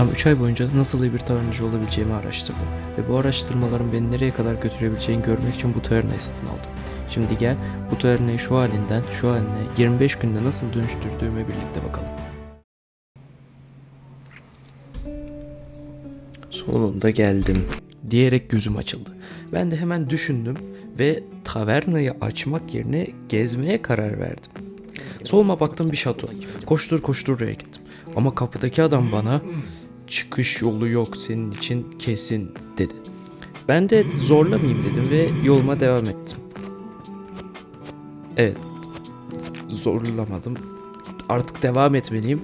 Tam 3 ay boyunca nasıl iyi bir tavernacı olabileceğimi araştırdım. Ve bu araştırmaların beni nereye kadar götürebileceğini görmek için bu tavernayı satın aldım. Şimdi gel bu tavernayı şu halinden şu haline 25 günde nasıl dönüştürdüğüme birlikte bakalım. Sonunda geldim diyerek gözüm açıldı. Ben de hemen düşündüm ve tavernayı açmak yerine gezmeye karar verdim. Soluma baktım bir şato. Koştur koştur oraya gittim. Ama kapıdaki adam bana çıkış yolu yok senin için kesin dedi. Ben de zorlamayayım dedim ve yoluma devam ettim. Evet. Zorlamadım. Artık devam etmeliyim.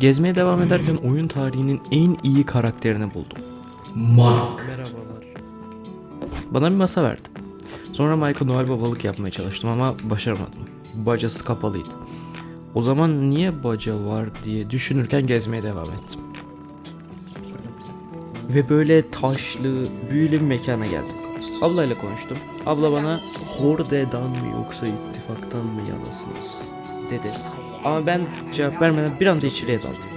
Gezmeye devam ederken oyun tarihinin en iyi karakterini buldum. Mark. Merhabalar. Bana bir masa verdi. Sonra Michael Noel babalık yapmaya çalıştım ama başaramadım. Bacası kapalıydı. O zaman niye baca var diye düşünürken gezmeye devam ettim. Ve böyle taşlı, büyülü bir mekana geldim. Ablayla konuştum. Abla bana Horde'dan mı yoksa ittifaktan mı yanasınız dedi. Ama ben cevap vermeden bir anda içeriye daldım.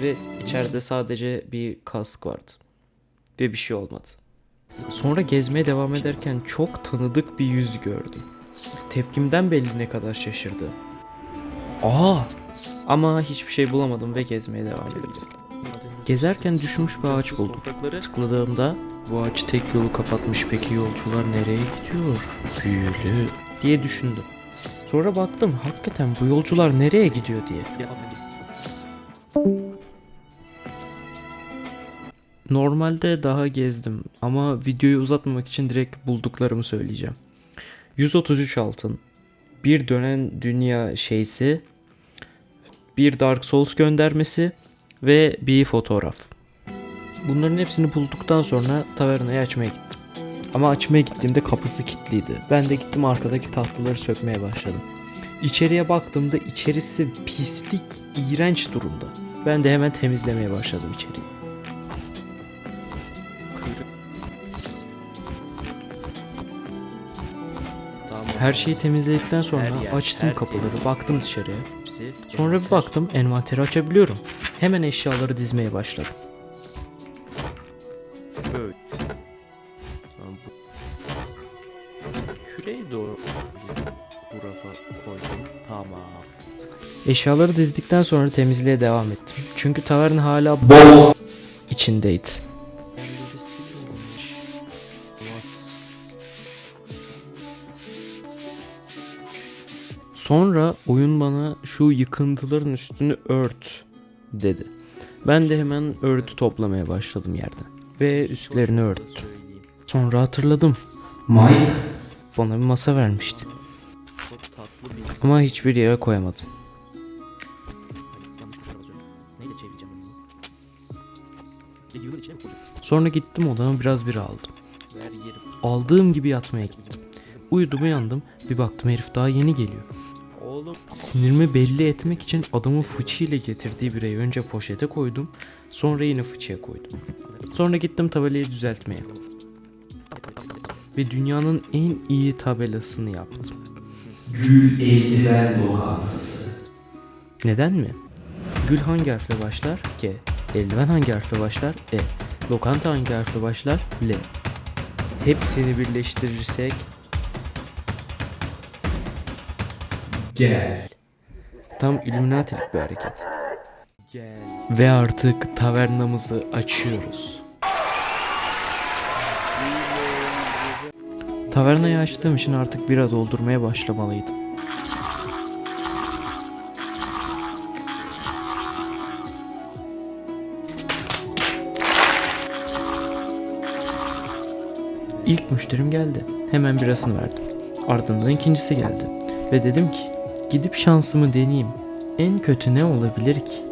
Ve içeride sadece bir kask vardı. Ve bir şey olmadı. Sonra gezmeye devam ederken çok tanıdık bir yüz gördüm. Tepkimden belli ne kadar şaşırdı. Aa! Ama hiçbir şey bulamadım ve gezmeye devam ettim. Gezerken düşmüş bir ağaç buldum. Tıkladığımda bu ağaç tek yolu kapatmış peki yolcular nereye gidiyor? Büyülü diye düşündüm. Sonra baktım hakikaten bu yolcular nereye gidiyor diye. Normalde daha gezdim ama videoyu uzatmamak için direkt bulduklarımı söyleyeceğim. 133 altın, bir dönen dünya şeysi, bir Dark Souls göndermesi ve bir fotoğraf. Bunların hepsini bulduktan sonra tavernayı açmaya gittim. Ama açmaya gittiğimde kapısı kilitliydi. Ben de gittim arkadaki tahtaları sökmeye başladım. İçeriye baktığımda içerisi pislik, iğrenç durumda. Ben de hemen temizlemeye başladım içeriği. Her şeyi temizledikten sonra açtım kapıları, baktım dışarıya. Hepsi Sonra bir baktım envanteri açabiliyorum. Hemen eşyaları dizmeye başladım. böyle. Tamam bu. Küreyi doğru bu rafa koydum. Tamam. Eşyaları dizdikten sonra temizliğe devam ettim. Çünkü taverna hala bol içindeydi. Sonra oyun bana şu yıkıntıların üstünü ört dedi. Ben de hemen örtü toplamaya başladım yerden. Ve üstlerini örttüm. Sonra hatırladım. Mike bana bir masa vermişti. Bir. Ama hiçbir yere koyamadım. Sonra gittim odama biraz bira aldım. Aldığım gibi yatmaya gittim. Uyudum uyandım bir baktım herif daha yeni geliyor. Oğlum. Sinirimi belli etmek için adamın fıçıyla getirdiği birayı önce poşete koydum. Sonra yine fıçıya koydum. Sonra gittim tabelayı düzeltmeye. Ve dünyanın en iyi tabelasını yaptım. Gül eldiven lokantası. Neden mi? Gül hangi harfle başlar? G. Eldiven hangi harfle başlar? E. Lokanta hangi harfle başlar? L. Hepsini birleştirirsek Gel. Tam Illuminati'lik bir hareket. Gel. Ve artık tavernamızı açıyoruz. Tavernayı açtığım için artık bira doldurmaya başlamalıydım. İlk müşterim geldi. Hemen birasını verdim. Ardından ikincisi geldi. Ve dedim ki gidip şansımı deneyeyim. En kötü ne olabilir ki?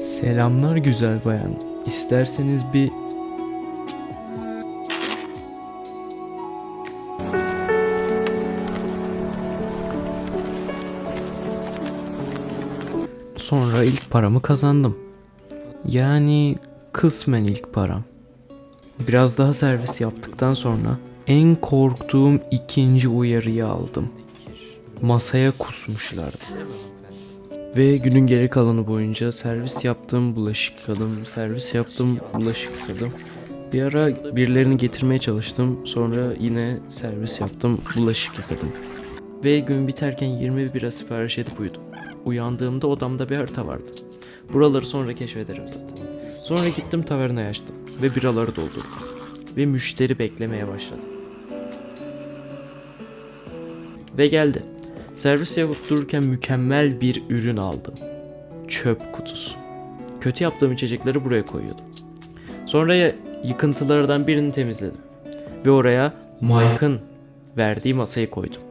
Selamlar güzel bayan. İsterseniz bir Sonra ilk paramı kazandım. Yani kısmen ilk param. Biraz daha servis yaptıktan sonra en korktuğum ikinci uyarıyı aldım. Masaya kusmuşlardı. Ve günün geri kalanı boyunca servis yaptım, bulaşık yıkadım, servis yaptım, bulaşık yıkadım. Bir ara birilerini getirmeye çalıştım. Sonra yine servis yaptım, bulaşık yıkadım. Ve gün biterken 20 bira sipariş edip uyudum. Uyandığımda odamda bir harita vardı. Buraları sonra keşfederim zaten. Sonra gittim tavernayı açtım ve biraları doldurdum. Ve müşteri beklemeye başladım. Ve geldi. Servis yapıp dururken mükemmel bir ürün aldım. Çöp kutusu. Kötü yaptığım içecekleri buraya koyuyordum. Sonra yıkıntılardan birini temizledim. Ve oraya Mike'ın verdiği masayı koydum.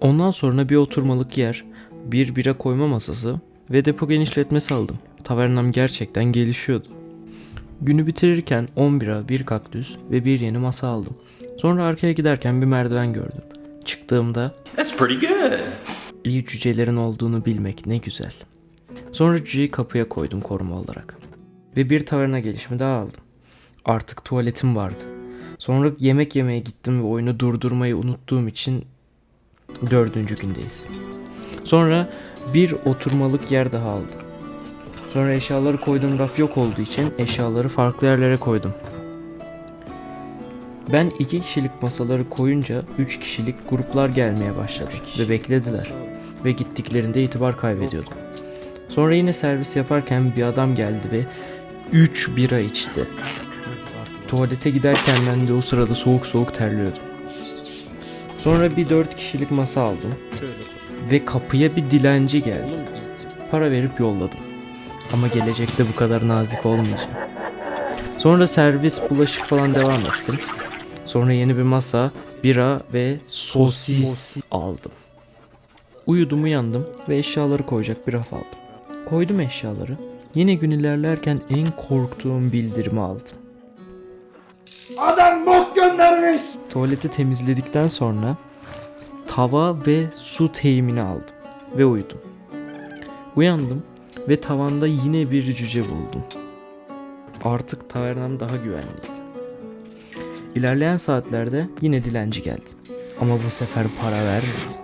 Ondan sonra bir oturmalık yer, bir bira koyma masası ve depo genişletmesi aldım. Tavernam gerçekten gelişiyordu. Günü bitirirken 10 bira, bir kaktüs ve bir yeni masa aldım. Sonra arkaya giderken bir merdiven gördüm. Çıktığımda That's pretty good. iyi cücelerin olduğunu bilmek ne güzel. Sonra cüceyi kapıya koydum koruma olarak. Ve bir taverna gelişimi daha aldım. Artık tuvaletim vardı. Sonra yemek yemeye gittim ve oyunu durdurmayı unuttuğum için dördüncü gündeyiz. Sonra bir oturmalık yer daha aldım. Sonra eşyaları koyduğum raf yok olduğu için eşyaları farklı yerlere koydum. Ben iki kişilik masaları koyunca üç kişilik gruplar gelmeye başladı ve beklediler ve gittiklerinde itibar kaybediyordum. Sonra yine servis yaparken bir adam geldi ve 3 bira içti. Tuvalete giderken ben de o sırada soğuk soğuk terliyordum. Sonra bir 4 kişilik masa aldım ve kapıya bir dilenci geldi. Para verip yolladım. Ama gelecekte bu kadar nazik olmayacağım. Sonra servis, bulaşık falan devam ettim. Sonra yeni bir masa, bira ve sosis aldım. Uyudum uyandım ve eşyaları koyacak bir raf aldım. Koydum eşyaları. Yine gün ilerlerken en korktuğum bildirimi aldım. Adam bok göndermiş. Tuvaleti temizledikten sonra tava ve su teğimini aldım ve uyudum. Uyandım ve tavanda yine bir cüce buldum. Artık tavernam daha güvenliydi. İlerleyen saatlerde yine dilenci geldi. Ama bu sefer para vermedi.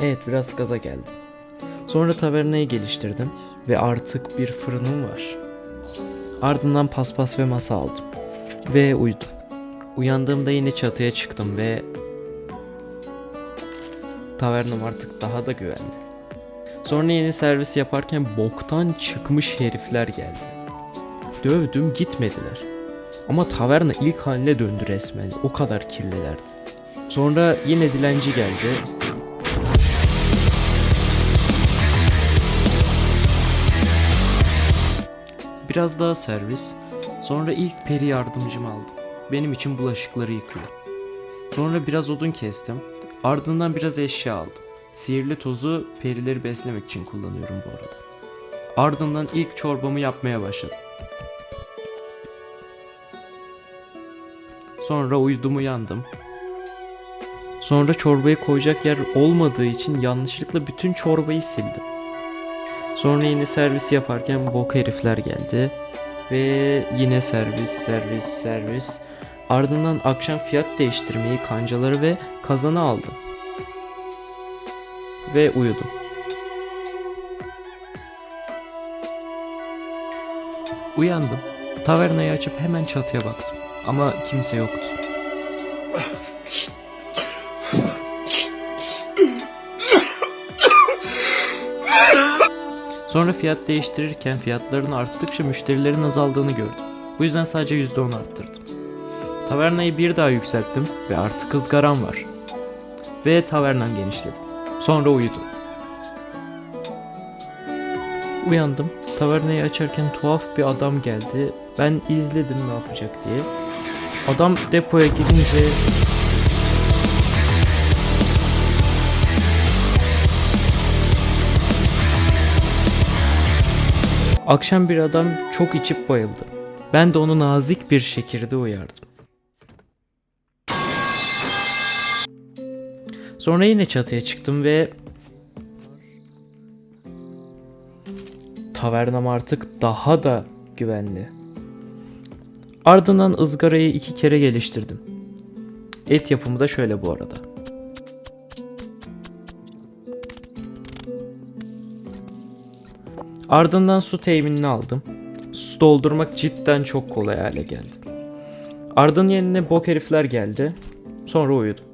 Evet biraz gaza geldim. Sonra tavernayı geliştirdim ve artık bir fırınım var. Ardından paspas ve masa aldım. Ve uyudum. Uyandığımda yine çatıya çıktım ve... Tavernam artık daha da güvenli. Sonra yeni servis yaparken boktan çıkmış herifler geldi. Dövdüm gitmediler. Ama taverna ilk haline döndü resmen. O kadar kirlilerdi. Sonra yine dilenci geldi. Biraz daha servis. Sonra ilk peri yardımcımı aldım. Benim için bulaşıkları yıkıyor. Sonra biraz odun kestim. Ardından biraz eşya aldım. Sihirli tozu perileri beslemek için kullanıyorum bu arada. Ardından ilk çorbamı yapmaya başladım. Sonra uyudum uyandım. Sonra çorbayı koyacak yer olmadığı için yanlışlıkla bütün çorbayı sildim. Sonra yine servis yaparken bok herifler geldi. Ve yine servis, servis, servis. Ardından akşam fiyat değiştirmeyi, kancaları ve kazanı aldım. Ve uyudum. Uyandım. Tavernayı açıp hemen çatıya baktım. Ama kimse yoktu. Sonra fiyat değiştirirken fiyatların arttıkça müşterilerin azaldığını gördüm. Bu yüzden sadece %10 arttırdım. Tavernayı bir daha yükselttim ve artık ızgaram var. Ve tavernam genişledi. Sonra uyudum. Uyandım. Tavernayı açarken tuhaf bir adam geldi. Ben izledim ne yapacak diye. Adam depoya girince Akşam bir adam çok içip bayıldı. Ben de onu nazik bir şekilde uyardım. Sonra yine çatıya çıktım ve tavernam artık daha da güvenli. Ardından ızgarayı iki kere geliştirdim. Et yapımı da şöyle bu arada. Ardından su teminini aldım. Su doldurmak cidden çok kolay hale geldi. Ardın yerine bok herifler geldi. Sonra uyudum.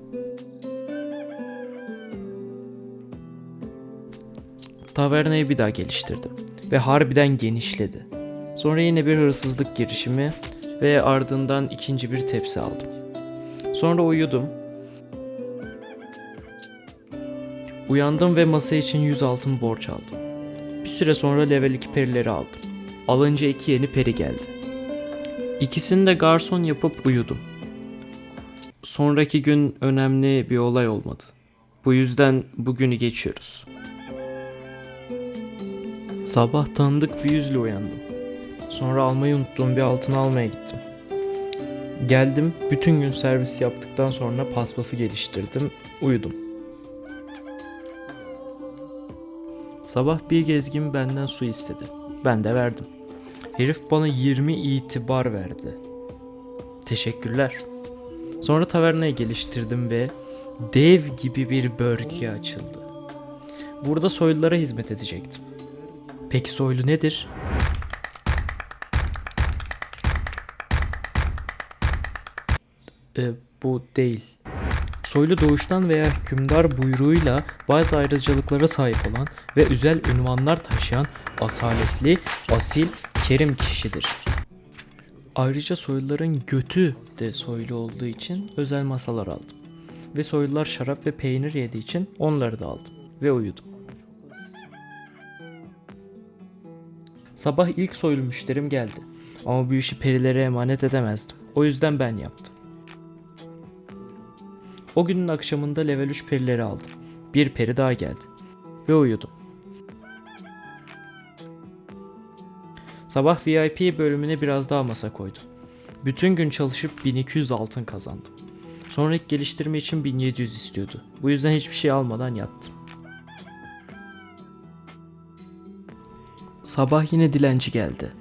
Tavernayı bir daha geliştirdim ve harbiden genişledi. Sonra yine bir hırsızlık girişimi ve ardından ikinci bir tepsi aldım. Sonra uyudum. Uyandım ve masa için 100 altın borç aldım. Bir süre sonra level 2 perileri aldım. Alınca iki yeni peri geldi. İkisini de garson yapıp uyudum. Sonraki gün önemli bir olay olmadı. Bu yüzden bugünü geçiyoruz. Sabah tanıdık bir yüzle uyandım. Sonra almayı unuttuğum bir altın almaya gittim. Geldim, bütün gün servis yaptıktan sonra paspası geliştirdim, uyudum. Sabah bir gezgin benden su istedi. Ben de verdim. Herif bana 20 itibar verdi. Teşekkürler. Sonra tavernayı geliştirdim ve dev gibi bir bölge açıldı. Burada soylulara hizmet edecektim. Peki soylu nedir? E, bu değil. Soylu doğuştan veya hükümdar buyruğuyla bazı ayrıcalıklara sahip olan ve özel ünvanlar taşıyan asaletli, asil, kerim kişidir. Ayrıca soyluların götü de soylu olduğu için özel masalar aldım. Ve soylular şarap ve peynir yediği için onları da aldım ve uyudum. Sabah ilk soylu müşterim geldi. Ama bu işi perilere emanet edemezdim. O yüzden ben yaptım. O günün akşamında level 3 perileri aldım. Bir peri daha geldi. Ve uyudum. Sabah VIP bölümüne biraz daha masa koydum. Bütün gün çalışıp 1200 altın kazandım. Sonraki geliştirme için 1700 istiyordu. Bu yüzden hiçbir şey almadan yattım. Sabah yine dilenci geldi.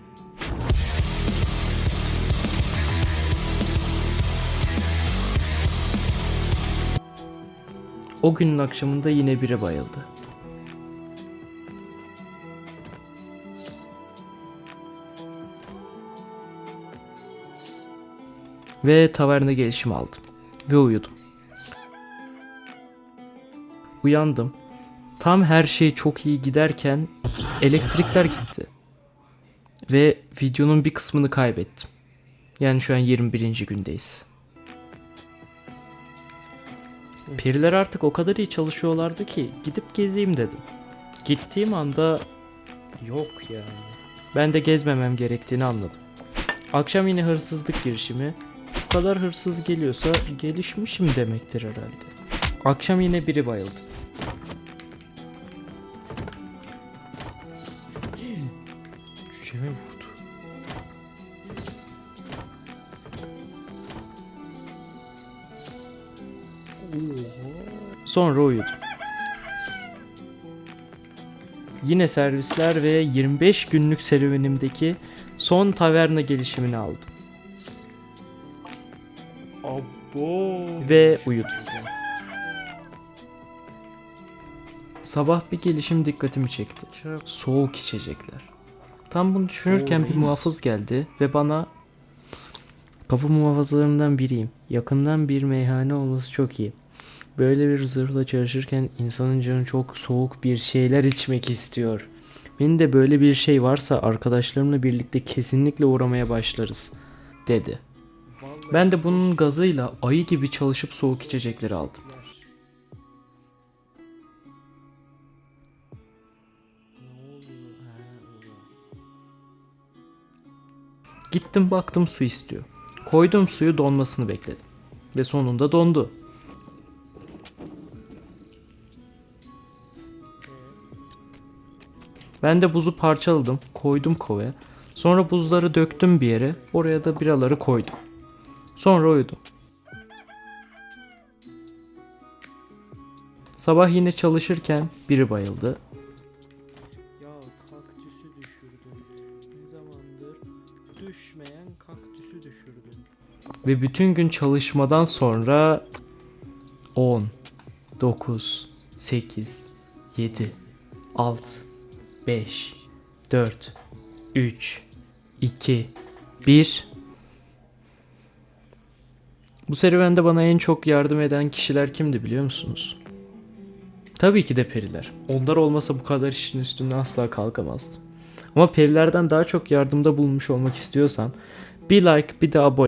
O günün akşamında yine biri bayıldı. Ve taverna gelişim aldım. Ve uyudum. Uyandım. Tam her şey çok iyi giderken elektrikler gitti. Ve videonun bir kısmını kaybettim. Yani şu an 21. gündeyiz. Periler artık o kadar iyi çalışıyorlardı ki gidip gezeyim dedim. Gittiğim anda yok yani. Ben de gezmemem gerektiğini anladım. Akşam yine hırsızlık girişimi. Bu kadar hırsız geliyorsa gelişmişim demektir herhalde. Akşam yine biri bayıldı. Cüceme vurdu. Sonra uyudum. Yine servisler ve 25 günlük serüvenimdeki son taverna gelişimini aldım. Ve uyudum. Sabah bir gelişim dikkatimi çekti. Soğuk içecekler. Tam bunu düşünürken bir muhafız geldi ve bana kapı muhafızlarından biriyim. Yakından bir meyhane olması çok iyi. Böyle bir zırhla çalışırken insanın canı çok soğuk bir şeyler içmek istiyor. Benim de böyle bir şey varsa arkadaşlarımla birlikte kesinlikle uğramaya başlarız, dedi. Ben de bunun gazıyla ayı gibi çalışıp soğuk içecekleri aldım. Gittim baktım su istiyor. Koydum suyu donmasını bekledim. Ve sonunda dondu. Ben de buzu parçaladım, koydum kovaya. Sonra buzları döktüm bir yere, oraya da biraları koydum. Sonra uyudum. Sabah yine çalışırken biri bayıldı. Ve bütün gün çalışmadan sonra 10, 9, 8, 7, 6, 5, 4, 3, 2, 1. Bu serüvende bana en çok yardım eden kişiler kimdi biliyor musunuz? Tabii ki de periler. Onlar olmasa bu kadar işin üstüne asla kalkamazdım. Ama perilerden daha çok yardımda bulunmuş olmak istiyorsan bir like bir de abone